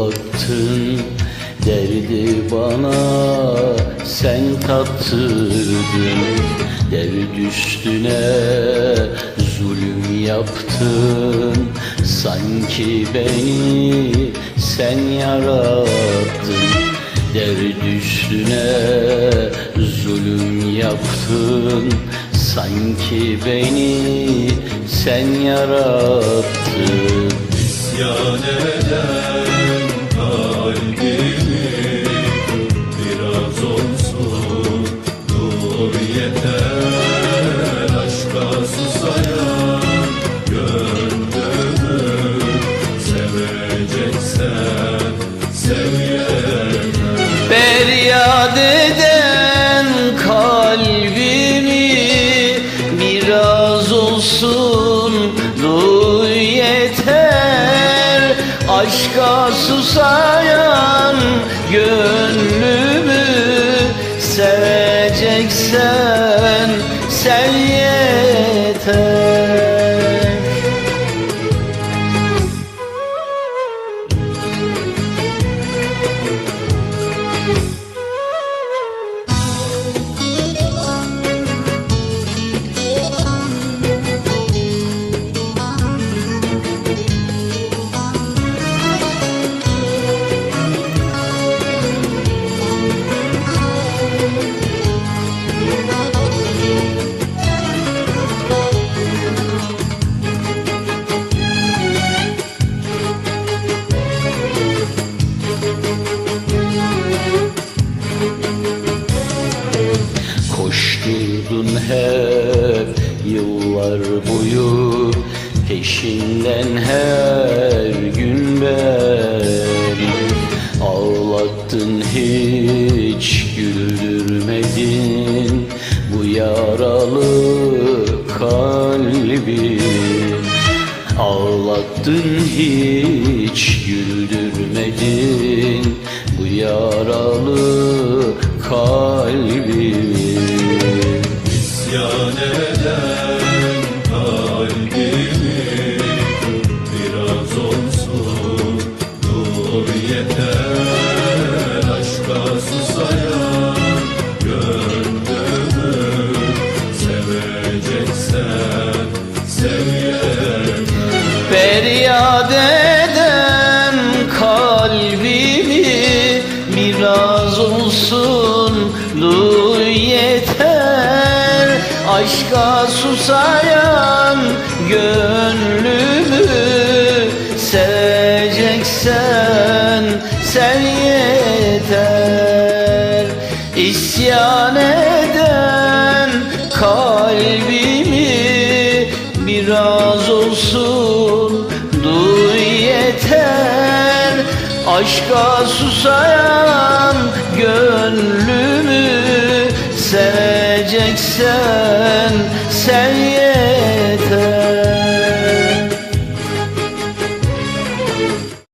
Ağlattın derdi bana sen tattırdın Derd üstüne zulüm yaptın Sanki beni sen yarattın. Derd üstüne zulüm yaptın Sanki beni sen yarattın. İsyan eden susayan gönlümü Peşinden her gün beni Ağlattın hiç güldürmedin Bu yaralı kalbi Ağlattın hiç güldürmedin Feryat eden kalbimi biraz olsun yeter. Aşka susayan gönlümü seveceksen sen yeter İsyan eden kalbimi biraz olsun duy yeter. Aşka susayan gönlümü seveceksen sen yeter